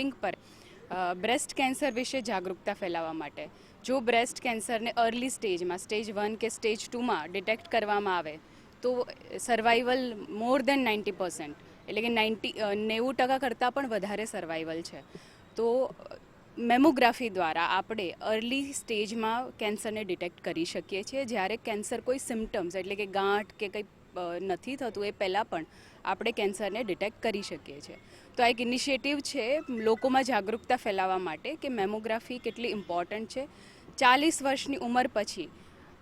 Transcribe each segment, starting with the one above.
Pink પર breast cancer વિશે જાગૃતતા ફેલાવવા માટે. જો બ્રેસ્ટ કેન્સરને અર્લી સ્ટેજમાં સ્ટેજ વન કે સ્ટેજ ટુમાં ડિટેક્ટ કરવામાં આવે, તો survival more than ninety percent એટલે કે નાઇન્ટી નેવું ટકા કરતાં પણ વધારે સર્વાઈવલ છે. તો, મેમોગ્રાફી દ્વારા આપણે અર્લી સ્ટેજમાં કેન્સરને ડિટેક્ટ કરી શકીએ છીએ. જ્યારે કેન્સર કોઈ સિમ્ટમ્સ એટલે કે ગાંઠ કે કંઈ નથી થતું એ પહેલાં પણ આપણે કેન્સરને ડિટેક્ટ કરી શકીએ છીએ. તો આ એક ઇનિશિયેટિવ છે લોકોમાં જાગૃતતા ફેલાવવા માટે કે મેમોગ્રાફી કેટલી ઇમ્પોર્ટન્ટ છે. ચાલીસ વર્ષની ઉંમર પછી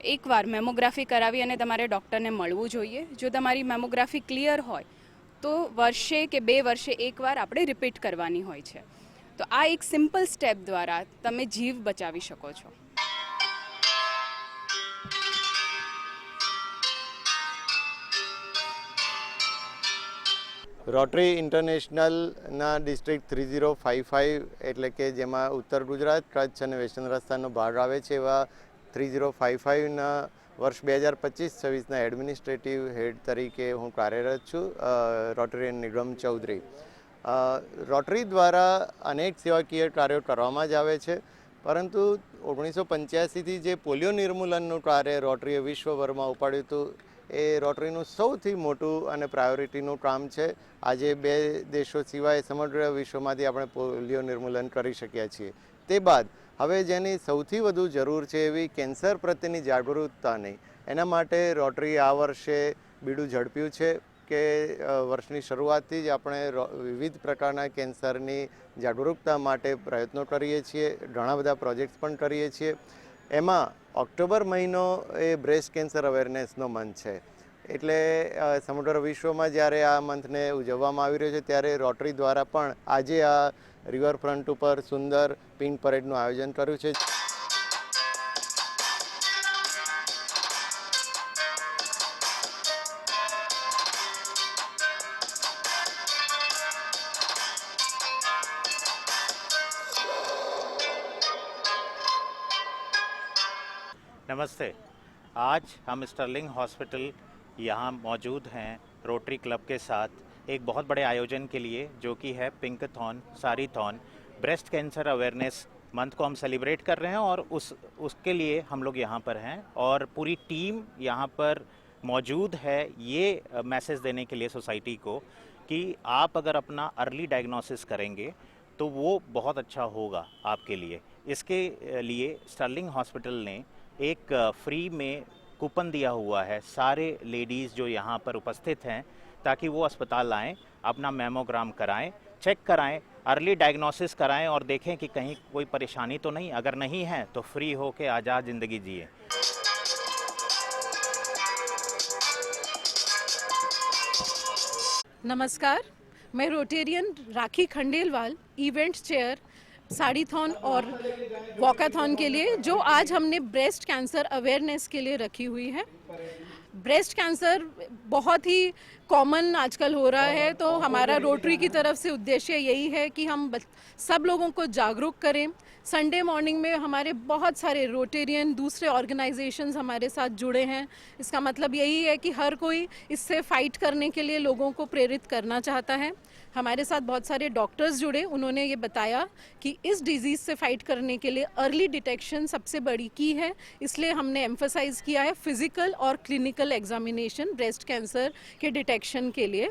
એકવાર મેમોગ્રાફી કરાવી અને તમારે ડૉક્ટરને મળવું જોઈએ. જો તમારી મેમોગ્રાફી ક્લિયર હોય, તો વર્ષે કે બે વર્ષે એકવાર આપણે રિપીટ કરવાની હોય છે. તો આ એક સિમ્પલ સ્ટેપ દ્વારા તમે જીવ બચાવી શકો છો. Rotary ઇન્ટરનેશનલના district three zero five five એટલે કે જેમાં ઉત્તર ગુજરાત, કચ્છ અને વેસ્ટર્ન રસ્તાનો ભાગ આવે છે એવા થ્રી ઝીરો ફાઇવ ફાઇવના વર્ષ બે હજાર પચીસ છવ્વીસના એડમિનિસ્ટ્રેટિવ હેડ તરીકે હું કાર્યરત છું રોટરી રોટરીયન નિગમ ચૌધરી. રોટરી દ્વારા અનેક સેવાકીય કાર્યો કરવામાં જ આવે છે. પરંતુ ઓગણીસો પંચ્યાસીથી જે પોલિયો નિર્મૂલનનું કાર્ય રોટરીએ વિશ્વભરમાં ઉપાડ્યું હતું, એ રોટરીનું સૌથી મોટું અને પ્રાયોરિટીનું કામ છે. આજે બે દેશો સિવાય સમગ્ર વિશ્વમાંથી આપણે પોલિયો નિર્મૂલન કરી શક્યા છીએ. તે બાદ, હવે જેની સૌથી વધુ જરૂર છે એવી કેન્સર પ્રત્યેની જાગૃતતાની એના માટે રોટરી આ વર્ષે બીડું ઝડપ્યું છે. કે વર્ષની શરૂઆતથી જ આપણે વિવિધ પ્રકારના કેન્સરની જાગૃતતા માટે પ્રયત્નો કરીએ છીએ, ઘણા બધા પ્રોજેક્ટ્સ પણ કરીએ છીએ. એમાં ઓક્ટોબર મહિનો એ બ્રેસ્ટ કેન્સર અવેરનેસનો મંથ છે. એટલે સમગ્ર વિશ્વમાં જ્યારે આ મંથને ઉજવવામાં આવી રહ્યો છે, ત્યારે રોટરી દ્વારા પણ આજે આ રિવરફ્રન્ટ ઉપર સુંદર પિંક પરેડનું આયોજન કર્યું છે. नमस्ते। आज हम स्टर्लिंग हॉस्पिटल यहाँ मौजूद हैं रोटरी क्लब के साथ, एक बहुत बड़े आयोजन के लिए, जो कि है Pinkathon, Sareethon. Breast cancer awareness month को हम सेलिब्रेट कर रहे हैं और उस, उसके लिए हम लोग यहाँ पर हैं और पूरी टीम यहाँ पर मौजूद है ये मैसेज देने के लिए सोसाइटी को कि आप अगर अपना अर्ली डायग्नोसिस करेंगे तो वो बहुत अच्छा होगा आपके लिए। इसके लिए स्टर्लिंग हॉस्पिटल ने एक फ्री में कूपन दिया हुआ है। सारे लेडीज़ जो यहाँ पर उपस्थित हैं, ताकि वो अस्पताल आएँ अपना मेमोग्राम कराएँ चेक कराएँ अर्ली डायग्नोसिस कराएँ और देखें कि कहीं कोई परेशानी तो नहीं। अगर नहीं है तो फ्री हो होके आज़ाद ज़िंदगी जिए। नमस्कार, मैं Rotarian Rakhi Khandelwal event chair Sareethon और वॉकाथॉन के लिए, जो आज हमने ब्रेस्ट कैंसर अवेयरनेस के लिए रखी हुई है। ब्रेस्ट कैंसर बहुत ही कॉमन आजकल हो रहा है तो हमारा रोटरी की तरफ़ से उद्देश्य यही है कि हम सब लोगों को जागरूक करें। संडे मॉर्निंग में हमारे बहुत सारे रोटेरियन दूसरे ऑर्गेनाइजेशंस हमारे साथ जुड़े हैं। इसका मतलब यही है कि हर कोई इससे फाइट करने के लिए लोगों को प्रेरित करना चाहता है। हमारे साथ बहुत सारे डॉक्टर्स जुड़े, उन्होंने ये बताया कि इस डिज़ीज़ से फाइट करने के लिए अर्ली डिटेक्शन सबसे बड़ी की है। इसलिए हमने एम्फोसाइज किया है फ़िज़िकल और क्लिनिकल एग्जामिनेशन ब्रेस्ट कैंसर के डिटेक्शन के लिए।